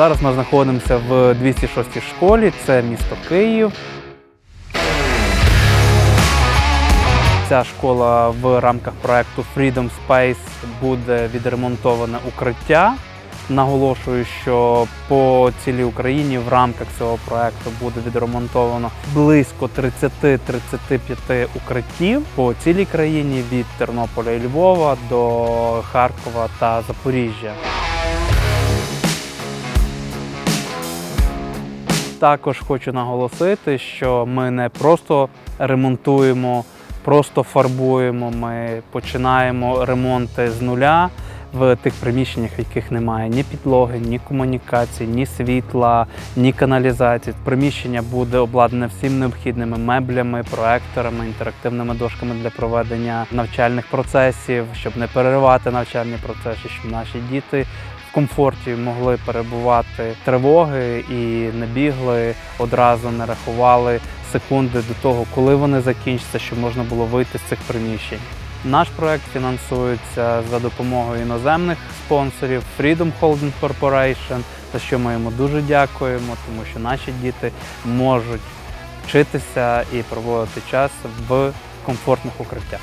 Зараз ми знаходимося в 206 школі, це місто Київ. Ця школа в рамках проекту Freedom Space буде відремонтоване укриття. Наголошую, що по цілій Україні в рамках цього проекту буде відремонтовано близько 30-35 укриттів по цілій країні від Тернополя і Львова до Харкова та Запоріжжя. Також хочу наголосити, що ми не просто ремонтуємо, просто фарбуємо. Ми починаємо ремонти з нуля в тих приміщеннях, в яких немає ні підлоги, ні комунікацій, ні світла, ні каналізації. Приміщення буде обладнане всім необхідними меблями, проекторами, інтерактивними дошками для проведення навчальних процесів, щоб не переривати навчальні процеси, щоб наші діти в комфорті могли перебувати тривоги і не бігли одразу, не рахували секунди до того, коли вони закінчаться, щоб можна було вийти з цих приміщень. Наш проект фінансується за допомогою іноземних спонсорів Freedom Holding Corporation, за що ми йому дуже дякуємо, тому що наші діти можуть вчитися і проводити час в комфортних укриттях.